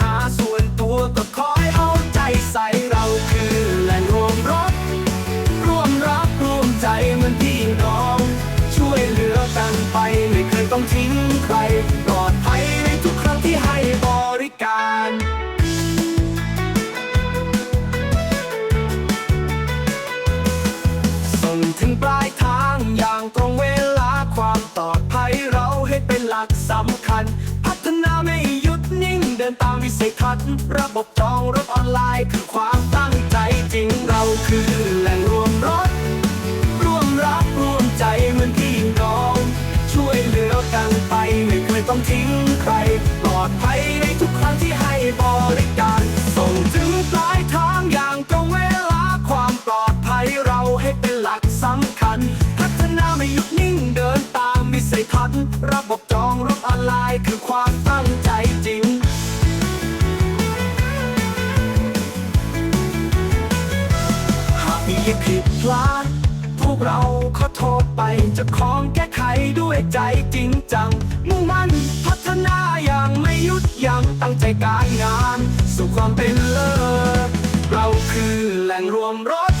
หาส่วนตัวก็ขอใเอาใจใส่เราคือแหล่งรวมรับร่วมรักร่วมใจมันพี่น้อง ช่วยเหลือกันไปไม่เคยต้องทิ้งใครปลอดภัยในทุกครั้งที่ให้บริการส่งถึงปลายทางอย่างตรงเวลาความปลอดภัยเราให้เป็นหลักสำ ดินตามวิสัยทัศน์ระบบจองรถออนไลน์คือความตั้งใจจริงเราคือแหล่งรวมรถ ร่วมรักร่วมใจเหมือนพี่น้อง ช่วยเหลือกันไปไม่เคยต้องทิ้งใคร ปลอดภัยในทุกครั้งที่ให้บริการ ส่งถึงปลายทางอย่างตรงเวลาความปลอดภัยเราให้เป็นหลักสำคัญ พัฒนาไม่หยุดนิ่งเดินตามวิสัยทัศน์ระบบจองรถออนไลน์คือความ หากมีผิดพลาด พวกเราขอโทษไปจะของแก้ไขด้วยใจจริงจัง มุ่งมั่นพัฒนาอย่างไม่หยุดยัง้งตั้งใจการงาน สู่ความเป็นเลิศเราคือแหล่งรวมรถ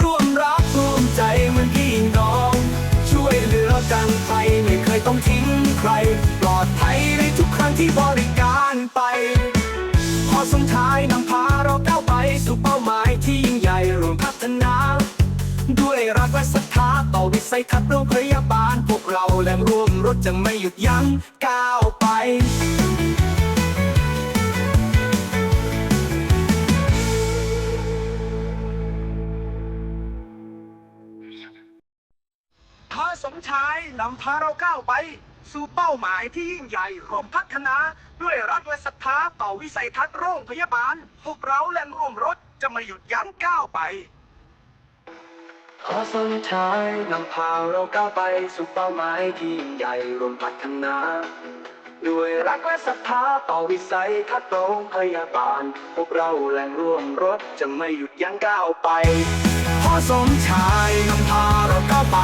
ร่วมรักร่วมใจเหมือนพี่น้อง ช่วยเหลือกันไปไม่เคยต้องทิ้งใคร ปลอดภัยในทุกครั้งที่บริ ต่อวิสัยทัศน์โรงพยาบาล พวกเราแรงร่วมรถจะไม่หยุดยั้งก้าวไปพาสมชายนำพาเราก้าวไป สู่เป้าหมายที่ยิ่งใหญ่ของพัฒนา ด้วยรักและศรัทธาต่อวิสัยทัศน์โรงพยาบาล พวกเราและร่วมรถจะไม่หยุดยั้งก้าวไป พาสมชายนำพาเราก้าวไปสู่เป้าหมายที่ยิ่งใหญ่รวมพัฒนา ด้วยรักและศรัทธาต่อวิสัยทัศน์โรงพยาบาล พวกเราแรงร่วมรถจะไม่หยุดยั้งก้าวไปพ่อสมชายนำพาเราก้าวไป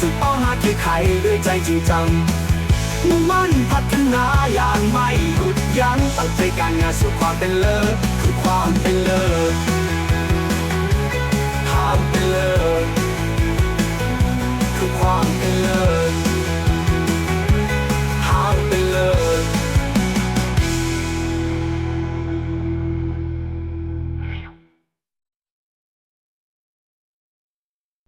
สู่เป้าหมายที่ไขด้วยใจจริงจังมุ่งมั่นพัฒนาอย่างไม่หยุดยั้งตั้งใจการงานสู่ความเป็นเลิศคือความเป็นเลิศ